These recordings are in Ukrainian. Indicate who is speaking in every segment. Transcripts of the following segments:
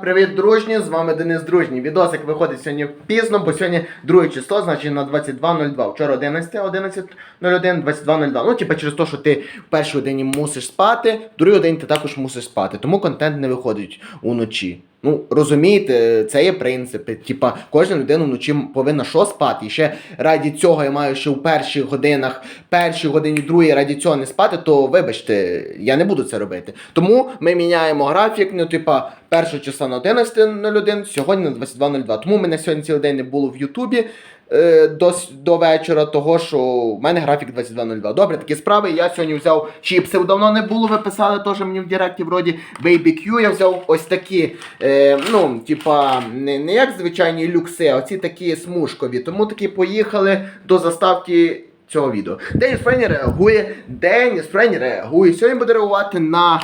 Speaker 1: Привіт, дружні! З вами Денис Дружній. Відосик виходить сьогодні пізно, бо сьогодні друге число, значить на 22.02. Вчора 11, 11.01, 22.02. Ну, типа через те, що ти в першій годині мусиш спати, в другій годині ти також мусиш спати. Тому контент не виходить уночі. Ну, розумієте, це є принципи. Типа, кожна людина вночі повинна що спати. І ще раді цього я маю ще в перших годинах, першій годині, другій раді цього не спати, то вибачте, я не буду це робити. Тому ми міняємо графік, ну, типа, першого числа на 11.01, сьогодні на 22.02. Тому мене сьогодні цілий день не було в Ютубі е, до, до вечора, того що в мене графік 22.02. Добре, такі справи. Я сьогодні взяв чіпси. Давно не було. Ви писали теж мені в Директі вроді Baby Q. Я взяв ось такі, е, ну, типа, не, не як звичайні люкси, а оці такі смужкові. Тому такі поїхали до заставки. Цього відео. Деніс Френі реагує. Деніс Френі реагує. Сьогодні буде реагувати на.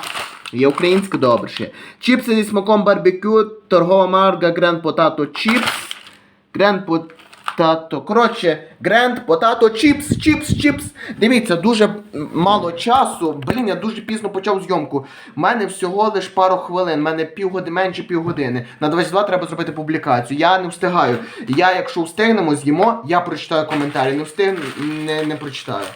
Speaker 1: Є українське добре. Чіпси зі смаком барбекю, торгова марка Grand Potato Chips. Grand Potato. Коротше, Grand Potato Chips, Chips, Chips. Дивіться, дуже мало часу. Блін, я дуже пізно почав зйомку. У мене всього лиш пару хвилин, у мене півгодини, менше півгодини. На 22 треба зробити публікацію. Я не встигаю. Я, якщо встигнемо, з'їмо, я прочитаю коментарі. Не встигну, не, не прочитаю.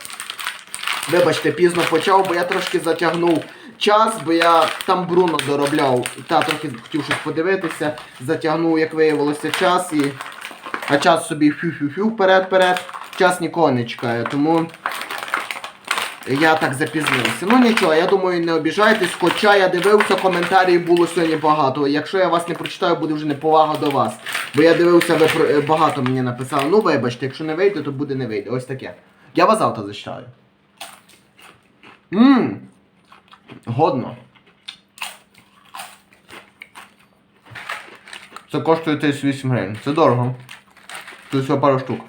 Speaker 1: Вибачте, пізно почав, бо я трошки затягнув час, бо я там Бруно доробляв. Та трохи хотів щось подивитися, затягнув, як виявилося, час і. А час собі фю-фю-фю вперед-вперед. Час нікого не чекає, тому я так запізнився. Ну нічого, я думаю, не обіжайтесь, хоча я дивився, коментарів було сьогодні багато. Якщо я вас не прочитаю, буде вже неповага до вас. Бо я дивився, ви багато мені написали. Ну вибачте, якщо не вийде, то буде не вийде. Ось таке. Я вас завтра зачитаю. Ммм. Годно. Це коштує 38 гривень. Це дорого. Тут всього пару штук.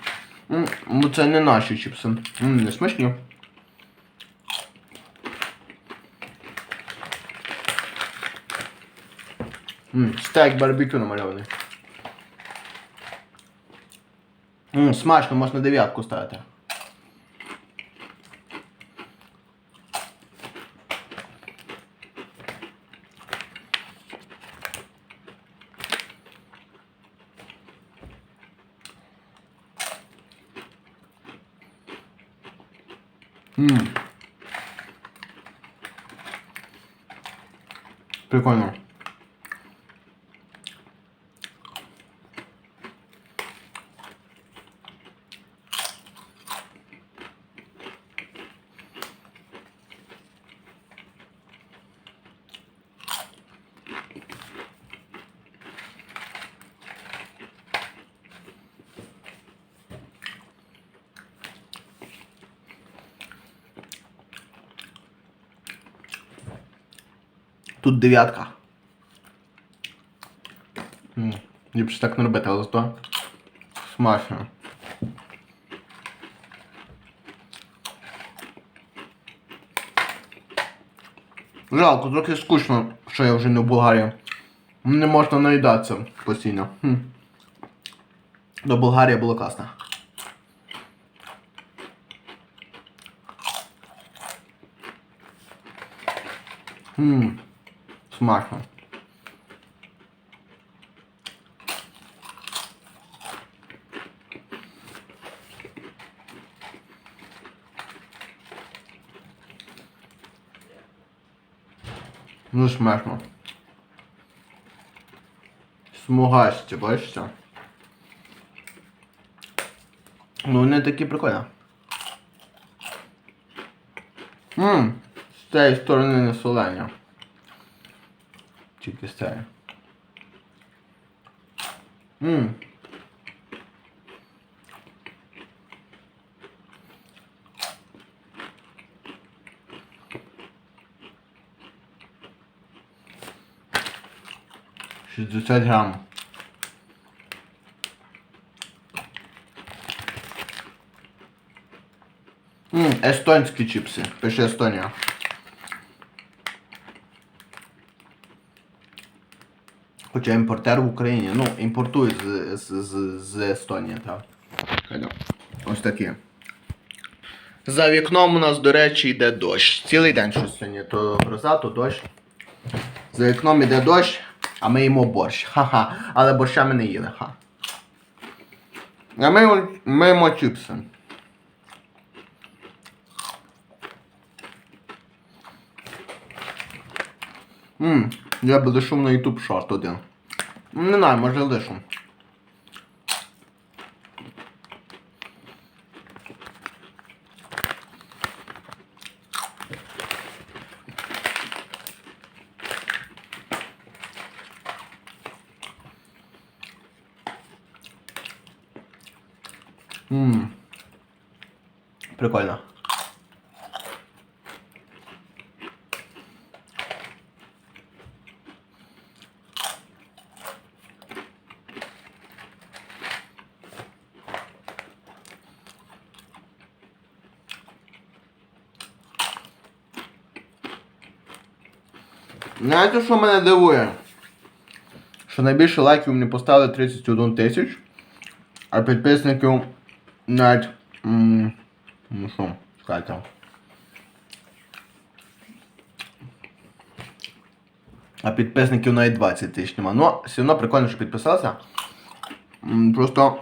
Speaker 1: Це не наші чіпси. Не смачні. Стейк барбекю намальований. Смачно, можна дев'ятку ставити. Ммм. Прикольно. Тут дев'ятка. Ліпше так не робити, але зато смачно. Жалко, трохи скучно, що я вже не в Болгарії. Не можна наїдатися постійно. Хм. До Болгарії було класно. Ммм, смачно. Ну, смачно. Смугасті, бачите? Ну, вони такі прикольні. Ммм, з цієї сторони не солені. Тільки з цієї. Ммм. Шістдесят грам. Ммм, естонські чіпси. Пише Естонія. Хоча імпортер в Україні. Ну, імпортують з, з, з, з Естонії, так. Ось такі. За вікном у нас, до речі, йде дощ. Цілий день щось сьогодні. То гроза, то дощ. За вікном йде дощ. А ми їмо борщ. Ха-ха. Але борща ми не їли. Ха. А ми, їмо- ми їмо чіпси. Ммм, я би лишу на YouTube шорт один. Не знаю, може лишу. Ммм. Прикольно. Знаєте, що мене дивує? Що найбільше лайків мені поставили 31 тисяч, а підписників навіть. м, Ну що, чекайте. А підписників навіть 20 тисяч нема. Ну, все одно прикольно, що підписався. Просто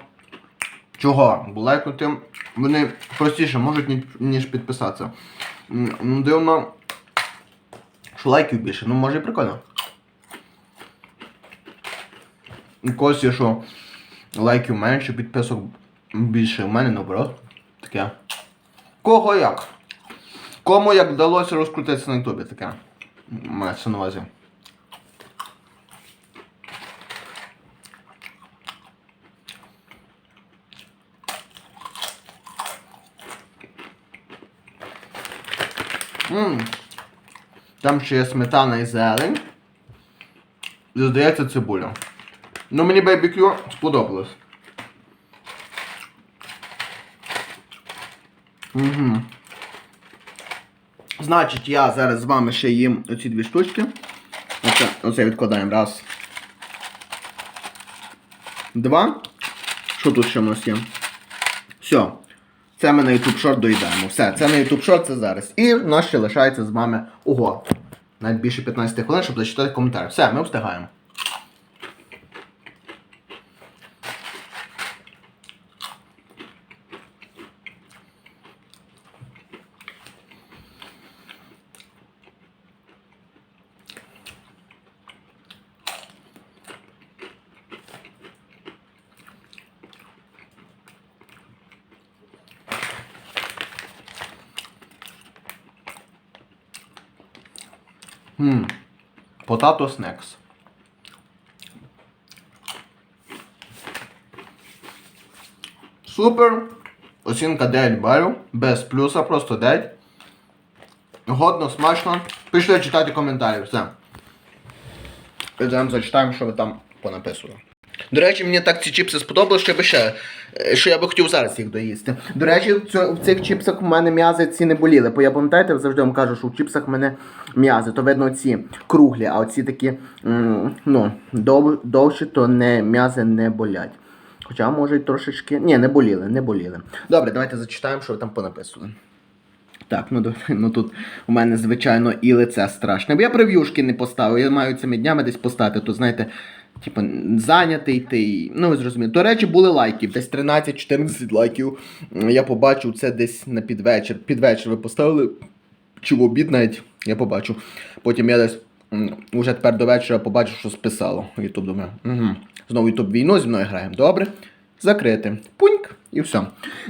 Speaker 1: чого? Бо лайкнути вони простіше можуть, ніж підписатися. Ну, дивно, що лайків більше, ну може і прикольно. У когось є, що лайків менше, підписок більше. У мене наоборот. Таке. Кого як? Кому як вдалося розкрутитися на ютубі таке. Мається на увазі. Ммм. Там ще є сметана і зелень. І, Здається, цибуля. Ну мені BBQ сподобалось. Угу. Значить, я зараз з вами ще їм оці дві штучки. Оце, оце відкладаємо. Раз. Два. Що тут ще в нас є? Все. Це ми на YouTube Short доїдаємо. Все, це на YouTube Short, це зараз. І в нас ще лишається з вами ого. Навіть більше 15 хвилин, щоб зачитати коментар. Все, ми встигаємо. Хм. Potato snacks. Супер. Оцінка 9 балів. Без плюса, просто 9. Годно, смачно. Пішли читати коментарі. Все. Зараз зачитаємо, що ви там понаписували. До речі, мені так ці чіпси сподобалось, що я би ще. е, Що я би хотів зараз їх доїсти. До речі, в, цих чіпсах у мене м'язи ці не боліли. Бо я пам'ятаєте, завжди вам кажу, що в чіпсах в мене м'язи, то видно ці круглі, а оці такі ну, дов, довші, то не м'язи не болять. Хоча, може, й трошечки. Ні, не боліли, не боліли. Добре, давайте зачитаємо, що ви там понаписували. Так, ну, ну тут у мене, звичайно, і лице страшне. Бо я прев'юшки не поставив, я маю цими днями десь поставити, то знаєте, типу, зайнятий ти. Ну, ви зрозуміли. До речі, були лайки, десь 13-14 лайків. Я побачив це десь на підвечір. Підвечір ви поставили. Чи в обід навіть я побачу. Потім я десь уже тепер до вечора побачив, що списало. Ютуб думаю. Угу. Знову Ютуб війну зі мною граємо. Добре. Закрити. Пуньк. І все.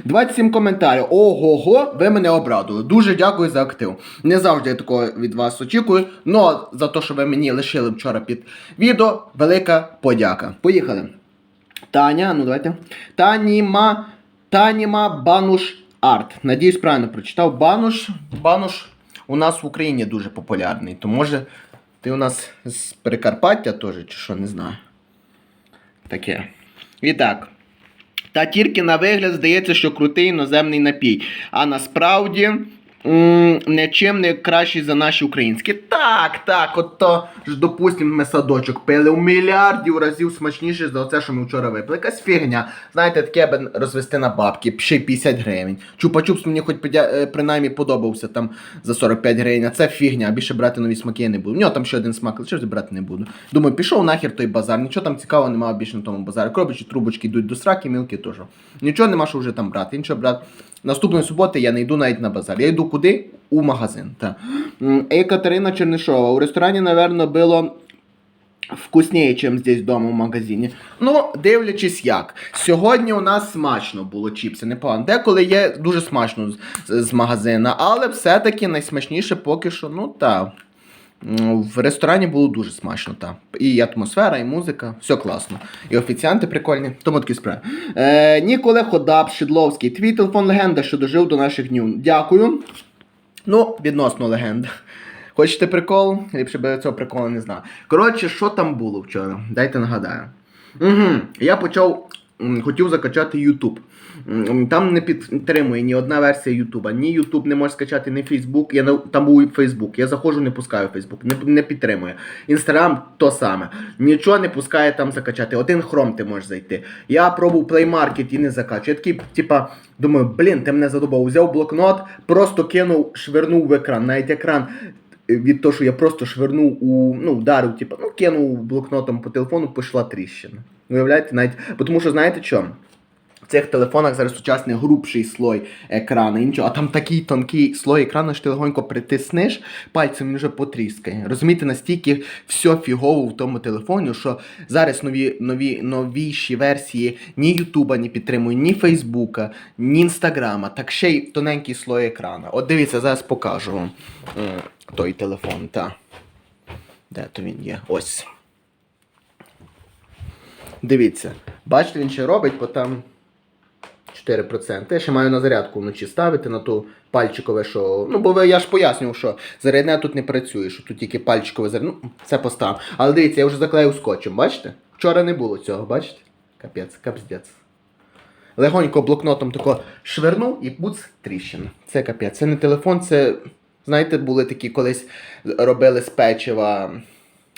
Speaker 1: 27 коментарів. Ого-го, ви мене обрадували. Дуже дякую за актив. Не завжди я такого від вас очікую. але за те, що ви мені лишили вчора під відео, велика подяка. Поїхали. Таня, ну давайте. Таніма. Таніма Бануш Арт. Надіюсь, правильно прочитав. Бануш. Бануш у нас в Україні дуже популярний. То може ти у нас з Прикарпаття теж, чи що, не знаю. Таке. І так. Та тільки на вигляд здається, що крутий іноземний напій. А насправді нічим не кращий за наші українські. Так, так, от то ж, допустим, ми садочок пили у мільярдів разів смачніше за це, що ми вчора випили. Якась фігня. Знаєте, таке би розвести на бабки, ще 50 гривень. Чупа-чупс мені хоч е, принаймні подобався там за 45 гривень, а це фігня, а більше брати нові смаки я не буду. У нього там ще один смак, лише брати не буду. Думаю, пішов нахер той базар, нічого там цікавого немає більше на тому базарі. Коробочі, трубочки йдуть до сраки, мілки теж. Нічого нема, що вже там брати. Іншого брати. Наступної суботи я не йду навіть на базар. Я йду куди? У магазин. Та. І Катерина Чернишова. У ресторані, напевно, було вкусніше, ніж здесь вдома в магазині. Ну, дивлячись як. Сьогодні у нас смачно було чіпси, непогано. Деколи є дуже смачно з, з, з магазина, але все-таки найсмачніше поки що, ну та. В ресторані було дуже смачно, та. І атмосфера, і музика, все класно. І офіціанти прикольні, тому такі справи. Е, Ніколе Ходап, Шидловський, твій телефон легенда, що дожив до наших днів. Дякую. Ну, відносно легенда. Хочете прикол? Ліпше би цього приколу не знав. Коротше, що там було вчора? Дайте нагадаю. Угу. Я почав. Хотів закачати YouTube. Там не підтримує ні одна версія YouTube. Ні YouTube не може скачати, ні Facebook. Я там був Facebook. Я заходжу, не пускаю Facebook. Не, не підтримує. Instagram то саме. Nічого не пускає там закачати. Один Chrome ти можеш зайти. Я пробував Play Market і не закачую. Я такий, типа, думаю, блін, ти мене задобав. Взяв блокнот, просто кинув, швирнув в екран. Навіть екран від того, що я просто швирнув у, ну, вдарив, типу, ну, кинув блокнотом по телефону, пішла тріщина. Уявляєте, навіть, тому що знаєте що? В цих телефонах зараз сучасний грубший слой екрану, іншого, а там такий тонкий слой екрану, що ти легонько притиснеш, пальцем він вже потріскає. Розумієте, настільки все фігово в тому телефоні, що зараз нові, нові, новіші версії ні Ютуба не підтримують, ні Фейсбука, ні Інстаграма, так ще й тоненький слой екрану. От дивіться, зараз покажу вам той телефон, та. Де то він є? Ось. Дивіться, бачите, він ще робить, бо там 4%. Я ще маю на зарядку вночі ставити на ту пальчикове, що. Ну, бо я ж пояснював, що зарядне тут не працює, що тут тільки пальчикове зарядне. Ну, це поставив. Але дивіться, я вже заклеїв скотчем, бачите? Вчора не було цього, бачите? Капець, капздець. Легонько блокнотом тако швернув і буц тріщина. Це капець. Це не телефон, це. Знаєте, були такі колись робили з печива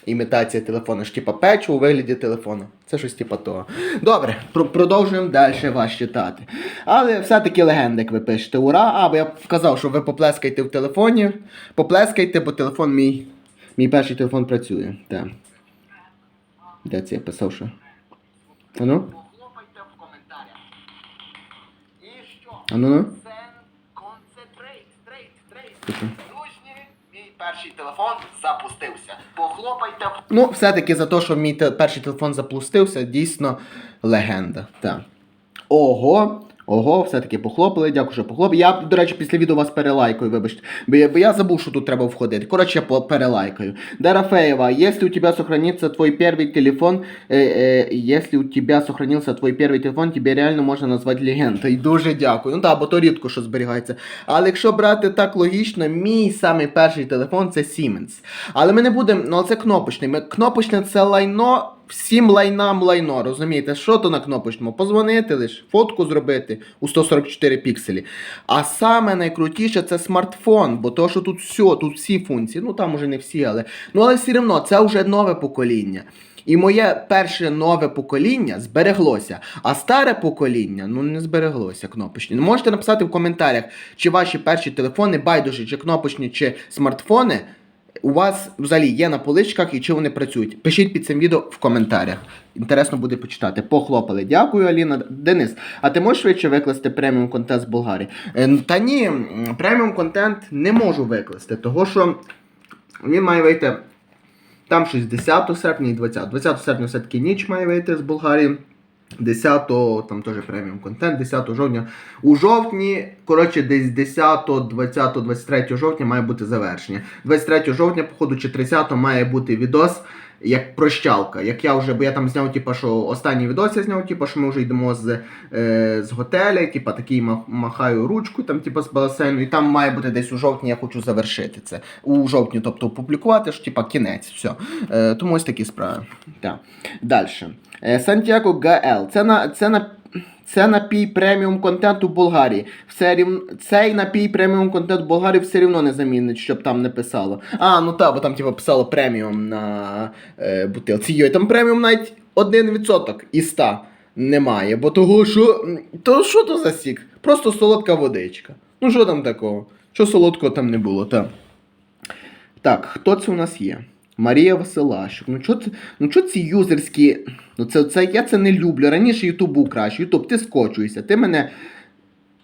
Speaker 1: імітація телефону, ж типа печиво у вигляді телефону. Це щось типа того. Добре, про- продовжуємо далі вас читати. Але все-таки легенда, як ви пишете. Ура! А, бо я казав, що ви поплескайте в телефоні. Поплескайте, бо телефон мій. Мій перший телефон працює. Так. Де це я писав, що?
Speaker 2: І що?
Speaker 1: Ану ну.
Speaker 2: Це перший телефон запустився. Похлопайте
Speaker 1: Ну, все-таки за те, що мій перший телефон запустився, дійсно легенда. Так. Ого. Ого, все-таки похлопали, дякую, що похлопали. Я, до речі, після відео вас перелайкаю, вибачте. Бо я, бо я забув, що тут треба входити. Коротше, я по- перелайкаю. Дарафеева, если у тебя сохранится твой первый телефон, э, э, если у тебя сохранился твой первый телефон, тебе реально можна назвати легендою. Дуже дякую. Ну так, бо то рідко що зберігається. Але якщо брати так логічно, мій самий перший телефон це Siemens. Але ми не будемо, ну це кнопочний. Ми, кнопочне це лайно. Всім лайнам лайно, розумієте, що то на кнопочному? Позвонити лише, фотку зробити у 144 пікселі. А саме найкрутіше це смартфон, бо то, що тут все, тут всі функції, ну там уже не всі, але ну але все одно це вже нове покоління. І моє перше нове покоління збереглося, а старе покоління ну не збереглося кнопочні. Можете написати в коментарях, чи ваші перші телефони, байдуже, чи кнопочні, чи смартфони у вас взагалі є на поличках і чи вони працюють. Пишіть під цим відео в коментарях. Інтересно буде почитати. Похлопали. Дякую, Аліна. Денис, а ти можеш швидше викласти преміум контент з Болгарії? Е, Та ні, преміум контент не можу викласти, того що він має вийти там щось 10 серпня і 20. 20 серпня все-таки ніч має вийти з Болгарії. 10 там теж преміум контент, 10 жовтня. У жовтні, коротше, десь 10, 20, 23 жовтня має бути завершення. 23 жовтня, походу, чи 30 має бути відос як прощалка. Як я вже, бо я там зняв, типу, що останній відос я зняв, типу, що ми вже йдемо з, е, з готеля, типу, такий махаю ручку, там, типу, з басейну, і там має бути десь у жовтні, я хочу завершити це. У жовтні, тобто опублікувати, що типу, кінець. Все. Е, тому ось такі справи. Так. Далі. Сантьяго ГЛ. Це на. Це на це напій преміум контенту в Болгарії. Все рівно, цей напій преміум контент в Болгарії все рівно не замінить, щоб там не писало. А, ну так, бо там типу, писало преміум на е, бутилці. Йой, там преміум навіть 1% із 100 немає. Бо того, що. То що то за сік? Просто солодка водичка. Ну що там такого? Що солодкого там не було, так. Так, хто це у нас є? Марія Василащук. Ну це, ну ці юзерські. Ну це, це я це не люблю. Раніше Ютуб був краще. Ютуб, ти скочуєшся, ти мене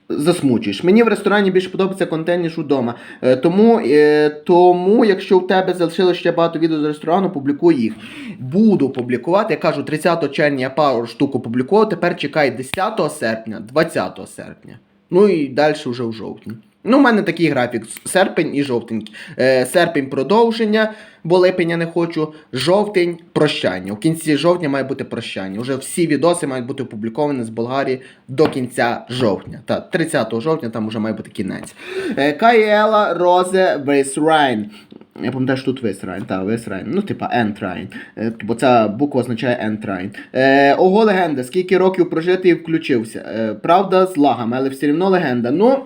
Speaker 1: засмучуєш. Мені в ресторані більше подобається контент, ніж удома. Е, тому, е, тому, якщо в тебе залишилось ще багато відео з ресторану, публікуй їх. Буду публікувати. Я кажу, 30 червня я пару штук опублікував, тепер чекай 10 серпня, 20 серпня. Ну і далі вже в жовтні. Ну, у мене такий графік: серпень і жовтень. Е, серпень продовження, бо липеня не хочу. Жовтень прощання. У кінці жовтня має бути прощання. Уже всі відоси мають бути опубліковані з Болгарії до кінця жовтня. Та 30 жовтня там вже має бути кінець. Е, Каєла Розе Вейсрайн. Я пам'ятаю, що тут Вейсрайн, та Вейсрайн. Ну, типа Ентрайн. Е, бо ця буква означає Ентрайн. Е, ого, легенда. Скільки років прожити і включився. Е, правда, з лагами, але все одно легенда. Ну.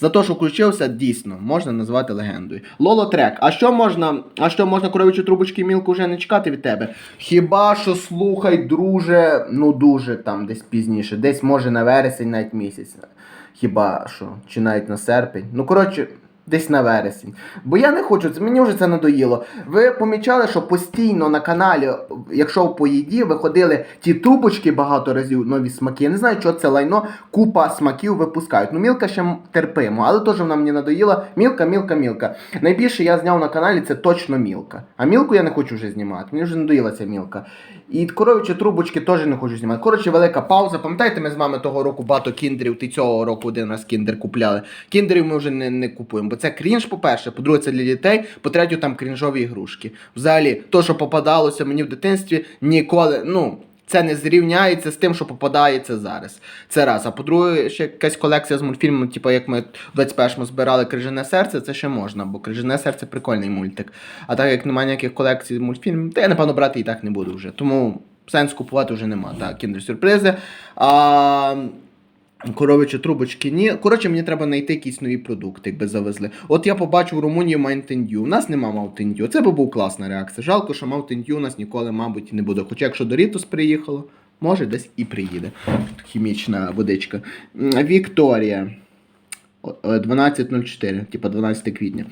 Speaker 1: За те, що включився, дійсно можна назвати легендою. Лоло трек. А що можна? А що можна коровичу трубочки мілку вже не чекати від тебе? Хіба що слухай, друже, ну дуже там десь пізніше, десь може на вересень, навіть місяць. Хіба що, чи навіть на серпень. Ну коротше. Десь на вересень. Бо я не хочу, це мені вже це надоїло. Ви помічали, що постійно на каналі, якщо по їді, виходили ті трубочки багато разів, нові смаки. Я не знаю, що це лайно, купа смаків випускають. Ну, мілка ще терпимо, але теж вона мені надоїла. Мілка, мілка, мілка. Найбільше я зняв на каналі це точно мілка. А мілку я не хочу вже знімати. Мені вже надоїла ця мілка. І коровичі трубочки теж не хочу знімати. Коротше, велика пауза. Пам'ятаєте, ми з вами того року багато кіндерів, ти цього року один раз кіндер купляли. Кіндерів ми вже не, не купуємо, це крінж, по-перше, по-друге, це для дітей, по-третє, там крінжові ігрушки. Взагалі, то, що попадалося мені в дитинстві, ніколи, ну. Це не зрівняється з тим, що попадається зараз. Це раз. А по-друге, ще якась колекція з мультфільмами, типу як ми в 21-му збирали Крижане серце, це ще можна, бо Крижане серце прикольний мультик. А так як немає ніяких колекцій з мультфільмів, то я, напевно, брати і так не буду вже. Тому сенс купувати вже нема. Так, кіндер сюрпризи. А... Коровичі трубочки, ні. Коротше, мені треба знайти якісь нові продукти, якби завезли. От я побачив в Румунії Mountain. У нас нема Mountain Dew. Це би був класна реакція. Жалко, що Mountain Dew у нас ніколи, мабуть, не буде. Хоча якщо Doritos приїхало, може десь і приїде. Хімічна водичка. Вікторія. Е, 12.04, типа 12 квітня.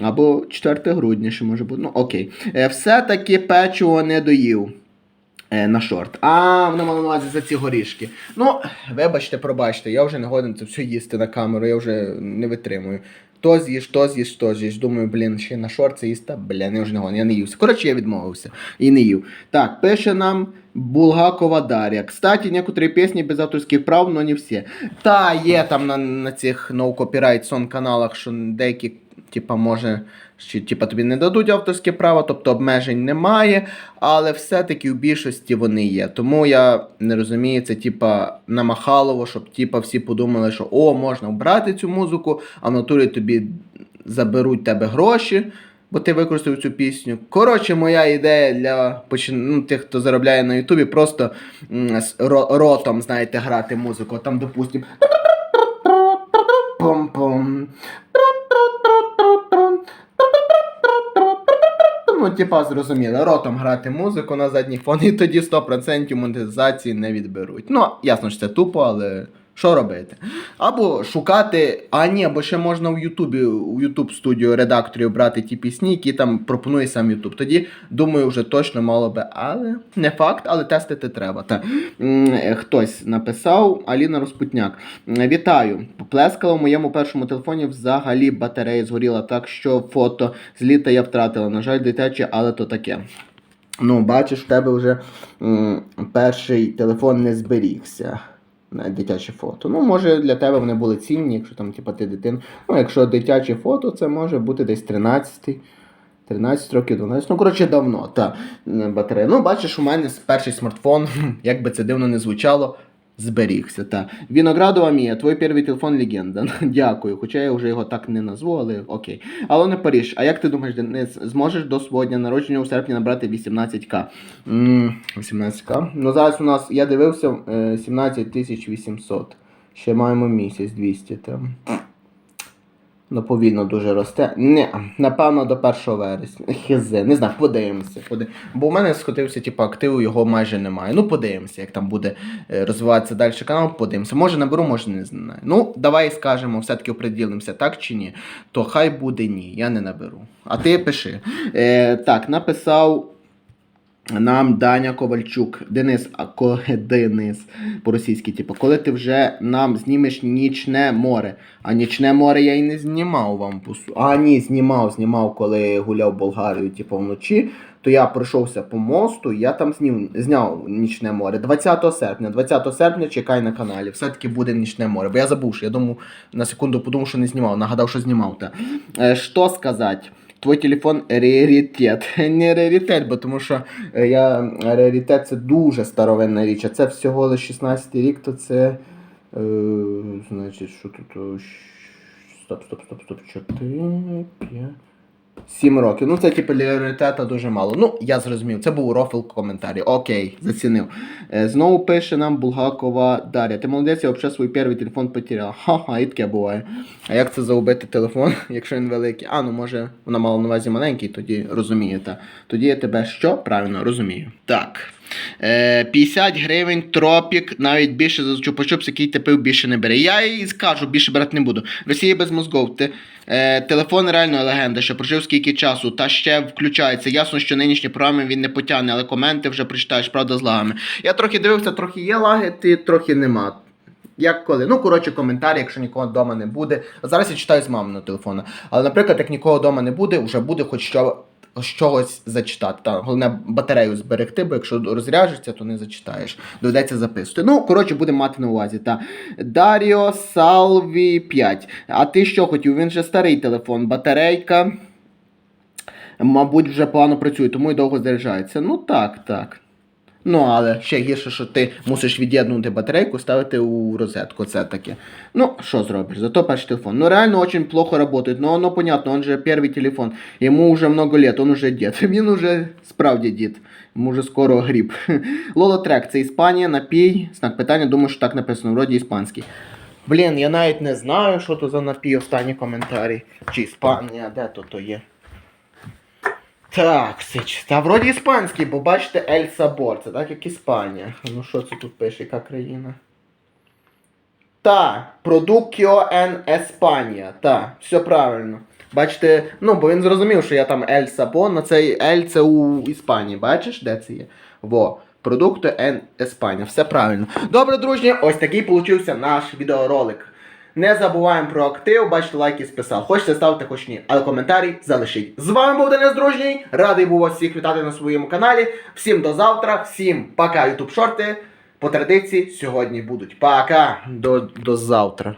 Speaker 1: Або 4 грудня ще може бути. Ну, окей. Е, Все-таки печиво не доїв. Е, на шорт. А, вона мала на увазі за ці горішки. Ну, вибачте, пробачте, я вже не годен це все їсти на камеру, я вже не витримую. То з'їж, то з'їж, то з'їж. Думаю, блін, ще на шорт це їсти. Блін, я вже не годен, я не ївся. Коротше, я відмовився і не їв. Так, пише нам Булгакова Дар'я. Кстати, некоторі пісні без авторських прав, но не всі. Та, є там на, на цих no copyright song каналах, що деякі, типа, може, що, типа, тобі не дадуть авторське право, тобто обмежень немає, але все-таки в більшості вони є. Тому я не розумію, це типа намахалово, щоб типа всі подумали, що о, можна вбрати цю музику, а в натурі тобі заберуть тебе гроші. Бо ти використав цю пісню. Коротше, моя ідея для ну, тих, хто заробляє на Ютубі, просто з ротом, знаєте, грати музику. Там, допустим. Ну, типа, зрозуміло, ротом грати музику на задній фон, і тоді 100% монетизації не відберуть. Ну, ясно, що це тупо, але що робити? Або шукати, а ні, або ще можна в Ютубі, у Ютуб студію редакторів брати ті пісні, які там пропонує сам Ютуб. Тоді, думаю, вже точно мало би, але не факт, але тестити треба. Та. Хтось написав, Аліна Розпутняк. Вітаю. Поплескала в моєму першому телефоні взагалі батарея згоріла, так що фото з літа я втратила. На жаль, дитяче, але то таке. Ну, бачиш, в тебе вже м, перший телефон не зберігся. Дитяче фото. Ну, може, для тебе вони були цінні, якщо там, типа, ти дитина. Ну, якщо дитяче фото, це може бути десь 13. 13 років, 12. Ну, коротше, давно. Та, батарея. Ну, бачиш, у мене перший смартфон, як би це дивно не звучало, Зберігся, Та. Віноградова Мія, твій перший телефон легенда. Дякую. Хоча я вже його так не назву, але окей. Алона Паріж, а як ти думаєш, Денис, зможеш до свого дня народження у серпні набрати 18к? 18к. Ну зараз у нас, я дивився, е, 17 800. Ще маємо місяць 200 там. Ну, повільно дуже росте. Не, напевно, до 1 вересня. Хз, не знаю, подивимося. Поди... Бо у мене скотився, типу, активу, його майже немає. Ну, подивимося, як там буде е, розвиватися далі канал, подивимося. Може наберу, може не знаю. Ну, давай скажемо, все-таки оприділимося, так чи ні. То хай буде ні, я не наберу. А ти пиши. Е, так, написав. Нам Даня Ковальчук, Денис, а ко Денис по-російськи, типу, коли ти вже нам знімеш нічне море. А нічне море я і не знімав вам по А, ні, знімав, знімав, коли гуляв Болгарію, типу, вночі. То я пройшовся по мосту, я там знів, зняв нічне море. 20 серпня. 20 серпня чекай на каналі. Все-таки буде нічне море. Бо я забув, що я думав, на секунду подумав, що не знімав. Нагадав, що знімав. Та. Е, що сказати? Твій телефон раритет. Не раритет, бо тому що е, я раритет це дуже старовинна річ, а це всього лише 16 рік, то це. Е, значить, що тут? Стоп, стоп, стоп, стоп. 4, 5. 7 років. Ну, це типу для дуже мало. Ну, я зрозумів. Це був рофл коментарі. Окей, зацінив. Е, знову пише нам Булгакова Дар'я. Ти молодець, я взагалі свій перший телефон потеряла. Ха-ха, і таке буває. А як це заубити телефон, якщо він великий? А, ну може, вона мала на увазі маленький, тоді розумієте. Тоді я тебе що? Правильно розумію. Так. Е, 50 гривень тропік, навіть більше за чупа-чупс, який ти пив, більше не бере. Я їй скажу, більше брати не буду. Росія без мозгов. Ти, е, телефон реально легенда, що прожив скільки часу, та ще включається. Ясно, що нинішні програми він не потягне, але коменти вже прочитаєш, правда, з лагами. Я трохи дивився, трохи є лаги, ти трохи нема. Як коли? Ну, коротше, коментарі, якщо нікого вдома не буде. Зараз я читаю з маминого телефона. Але, наприклад, як нікого вдома не буде, вже буде хоч що. Чогось зачитати. Та, головне батарею зберегти, бо якщо розряжеться, то не зачитаєш. Доведеться записувати. Ну, коротше, будемо мати на увазі. Та. Даріо Салві 5. А ти що хотів? Він же старий телефон, батарейка. Мабуть, вже погано працює, тому і довго заряджається. Ну так, так. Ну, але ще гірше, що ти мусиш від'єднути батарейку, ставити у розетку. Це таке. Ну, що зробиш? Зато перший телефон. Ну, реально очень плохо работает. Но оно понятно, он же первый телефон. Ему уже много лет, он уже дід. Він уже справді дід. Йому вже скоро гріб. Лолотрек, це Іспанія, напій. Знак питання, думаю, що так написано, вроді іспанський. Блін, я навіть не знаю, що то за напій останні коментарі. Чи Іспанія, де то то є. Так, Сич, та вроді іспанський, бо бачите Ель Сабор, це так як Іспанія. Ну що це тут пише, яка країна? Та, Продукіо ен Еспанія. Та, все правильно. Бачите, ну, бо він зрозумів, що я там Ель Сабон, а цей Ель це у Іспанії. Бачиш, де це є? Во. Продукто ен Еспанія. Все правильно. Добре, друзі, ось такий получився наш відеоролик. Не забуваємо про актив, бачите, лайки списав. Хочете ставте, хоч ні, але коментарі залишіть. З вами був Денис Дружній. Радий був вас всіх вітати на своєму каналі. Всім до завтра, всім пока, ютуб шорти. По традиції сьогодні будуть. Пока. До, до завтра.